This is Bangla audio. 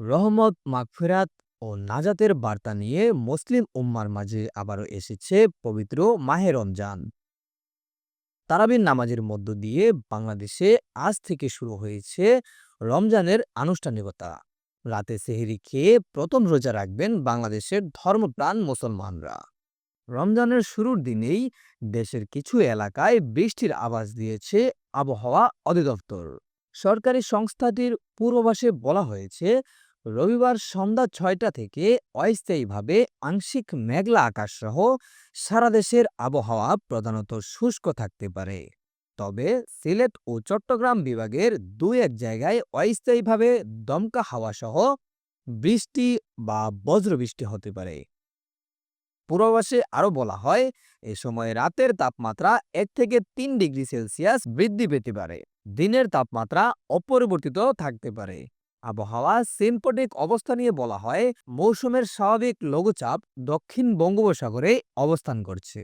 রহমত, মাগফিরাত ও নাজাতের বার্তা নিয়ে মুসলিম উম্মার মাঝে আবারও এসেছে পবিত্র মাহে রমজান। তারাবির নামাজের মধ্য দিয়ে বাংলাদেশে আজ থেকে শুরু হয়েছে রমজানের আনুষ্ঠানিকতা। রাতে সেহেরি খেয়ে প্রথম রোজা রাখবেন বাংলাদেশের ধর্মপ্রাণ মুসলমানরা। রমজানের শুরুর দিনেই দেশের কিছু এলাকায় বৃষ্টির আভাস দিয়েছে আবহাওয়া অধিদপ্তর। সরকারি সংস্থাটির পূর্বাভাসে বলা হয়েছে রবিবার সন্ধ্যা ছয়টা থেকে অস্থায়ীভাবে আংশিক মেঘলা আকাশ সহ সারা দেশের আবহাওয়া প্রধানত শুষ্ক থাকতে পারে। তবে সিলেট ও চট্টগ্রাম বিভাগের দুই এক জায়গায় অস্থায়ীভাবে দমকা হাওয়া সহ বৃষ্টি বা বজ্রবৃষ্টি হতে পারে। পূর্বাভাসে আরও বলা হয়, এ সময় রাতের তাপমাত্রা এক থেকে তিন ডিগ্রি সেলসিয়াস বৃদ্ধি পেতে পারে। দিনের তাপমাত্রা অপরিবর্তিত থাকতে পারে। আবহাওয়া সিম্পটিক অবস্থা নিয়ে বলা হয় মৌসুমের স্বাভাবিক লঘুচাপ দক্ষিণ বঙ্গোপসাগরে অবস্থান করছে।